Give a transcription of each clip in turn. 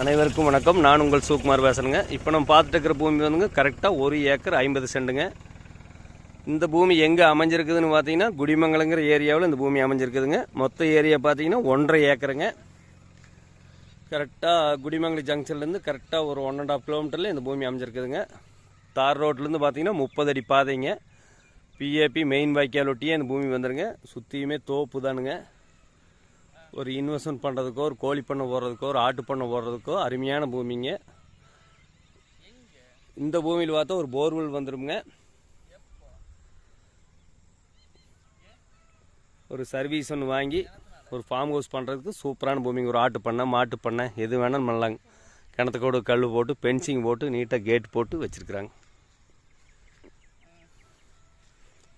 அனைவருக்கும் வணக்கம். நான் உங்கள் சுகுமார் பேசுகிறேங்க இப்போ நம்ம பார்த்துட்டு இருக்கிற பூமி வந்துங்க கரெக்டாக ஒரு ஏக்கர் ஐம்பது சென்ட்டுங்க இந்த பூமி எங்கே அமைஞ்சிருக்குதுன்னு பார்த்தீங்கன்னா குடிமங்கலங்கிற ஏரியாவில் இந்த பூமி அமைஞ்சிருக்குதுங்க. மொத்த ஏரியா பார்த்தீங்கன்னா ஒன்றரை ஏக்கருங்க. கரெக்டாக குடிமங்கலம் ஜங்ஷன்லேருந்து கரெக்டாக ஒரு ஒன் அண்ட் ஆஃப் கிலோமீட்டரில் இந்த பூமி அமைஞ்சிருக்குதுங்க. தார் ரோட்லேருந்து பார்த்தீங்கன்னா முப்பது அடி பாதைங்க. பிஏபி மெயின் வாய்க்கால் ஒட்டியே இந்த பூமி வந்துருங்க. சுற்றியுமே தோப்பு தானுங்க. ஒரு இன்வெஸ்ட்மெண்ட் பண்ணுறதுக்கோ ஒரு கோழி பண்ணை போடுறதுக்கோ ஒரு ஆட்டு பண்ணை போடுறதுக்கோ அருமையான பூமிங்க. இந்த பூமியில் பார்த்தா ஒரு போர்வெல் வந்துடுங்க ஒரு சர்வீஸ் ஒன்று வாங்கி ஒரு ஃபார்ம் ஹவுஸ் பண்ணுறதுக்கு சூப்பரான பூமிங்க. ஒரு ஆட்டு பண்ணை மாட்டு பண்ணை எது வேணாலும் பண்ணலாங்க. கிணத்துக்கோடு கல் போட்டு பென்சிங் போட்டு நீட்டாக கேட் போட்டு வச்சுருக்குறாங்க.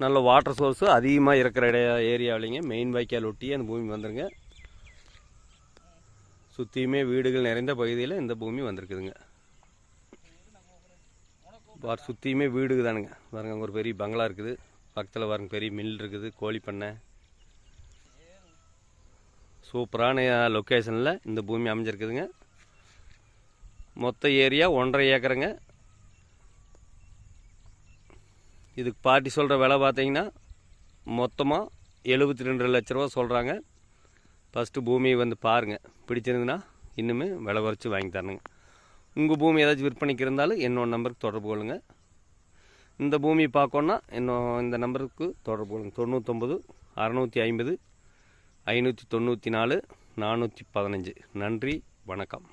நல்ல வாட்டர் சோர்ஸு அதிகமாக இருக்கிற இடைய ஏரியாவிலைங்க மெயின் வாய்க்கால் ஒட்டி அந்த பூமி வந்துருங்க. சுற்றியுமே வீடுகள் நிறைந்த பகுதியில் இந்த பூமி வந்திருக்குதுங்க. பார் சுற்றியுமே வீடுக்கு தானுங்க பாருங்க அங்கே ஒரு பெரிய பங்களா இருக்குது. பக்கத்தில் பாருங்க பெரிய மில் இருக்குது கோழி பண்ணை. சூப்பரான லொக்கேஷனில் இந்த பூமி அமைஞ்சிருக்குதுங்க. மொத்த ஏரியா ஒன்றரை ஏக்கருங்க. இதுக்கு பாட்டி சொல்கிற விலை பார்த்தீங்கன்னா மொத்தமாக எழுபத்தி ரெண்டு லட்ச ரூபா சொல்கிறாங்க ஃபஸ்ட்டு பூமியை வந்து பாருங்கள் பிடிச்சிருந்துன்னா இன்னுமே விலை குறைச்சி வாங்கி தரணுங்க. உங்கள் பூமி ஏதாச்சும் விற்பனைக்கு இருந்தாலும் என்னோட நம்பருக்கு தொடர்பு கொள்ளுங்க. இந்த பூமி பார்க்கணுன்னா இன்னும் இந்த நம்பருக்கு தொடர்பு கொள்ளுங்க. தொண்ணூத்தொம்பது அறநூற்றி ஐம்பது ஐநூற்றி தொண்ணூற்றி நாலு நானூற்றி பதினஞ்சு. நன்றி வணக்கம்.